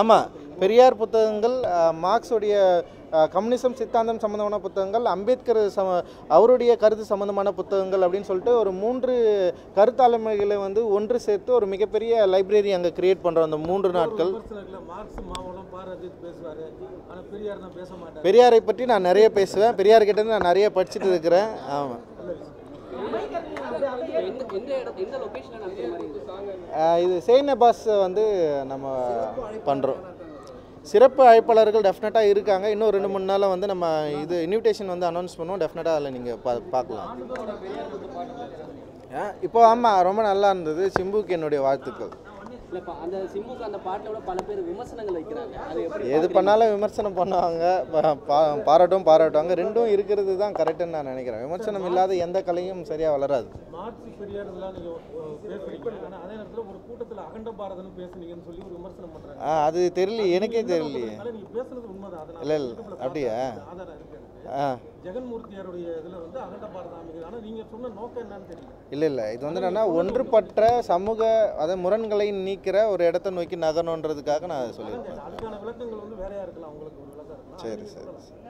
ஆமாம் பெரியார் புத்தகங்கள் மார்க்ஸுடைய கம்யூனிசம் சித்தாந்தம் சம்மந்தமான புத்தகங்கள் அம்பேத்கர் சம அவருடைய கருத்து சம்மந்தமான புத்தகங்கள் அப்படின்னு சொல்லிட்டு ஒரு மூன்று கருத்தாளுமைகளை வந்து ஒன்று சேர்த்து ஒரு மிகப்பெரிய லைப்ரரி அங்கே கிரியேட் பண்ணுறோம் அந்த மூன்று நாட்கள். பெரியார் பற்றி நான் நிறைய பேசுவேன். பெரியார் கிட்ட இருந்து நான் நிறைய படிச்சுட்டு இருக்கிறேன். ஆமாம் இது செயின் பாஸ் வந்து நம்ம பண்ணுறோம் சிறப்பு அழைப்பாளர்கள் டெஃபினட்டாக இருக்காங்க. இன்னும் ரெண்டு மூணு நாளில் வந்து நம்ம இது இன்விடேஷன் வந்து அனௌன்ஸ் பண்ணுவோம். டெஃபினட்டாக அதில் நீங்கள் பா பார்க்கலாம். இப்போ ஆமாம் ரொம்ப நல்லா இருந்தது. சிம்புக்கு என்னுடைய வாழ்த்துக்கள். இல்லைப்பா அந்த சிம்புக்கு அந்த பாட்டோட பல பேர் விமர்சனங்கள் வைக்கிறாங்க. அது எப்படி எது பண்ணாலும் விமர்சனம் பண்ணுவாங்க பாராட்டும் பாராட்டுவாங்க. ரெண்டும் இருக்கிறது தான் கரெக்டுன்னு நான் நினைக்கிறேன். விமர்சனம் இல்லாத எந்த கலையும் சரியாக வளராது. அதே நேரத்தில் ஒரு கூட்டத்தில் அகண்ட பாரதம்னு பேசுனீங்கன்னு சொல்லி ஒரு விமர்சனம் பண்ணுறாங்க ஆ அது தெரியல எனக்கே தெரியலையே. இல்லை இல்லை அப்படியா. ஆ. ஜெகன்மூர்த்தியாருடைய இதில் வந்து அகண்ட பாரதம் அமைக்குது ஆனால் நீங்கள் சொன்ன நோக்கம் என்னன்னு தெரியல. இல்லை இல்லை. இது வந்து என்னன்னா ஒன்றுபட்ட சமூக அதாவது முரண்களை நீக்கிற ஒரு இடத்த நோக்கி நகரணுன்றதுக்காக நான் சொல்லியிருக்கேன். அதுக்கான விளக்கங்கள் வந்து வேறையா இருக்கலாம் உங்களுக்கு ஒரு விளக்கம் இருக்கலாம் சரி சரி சரி.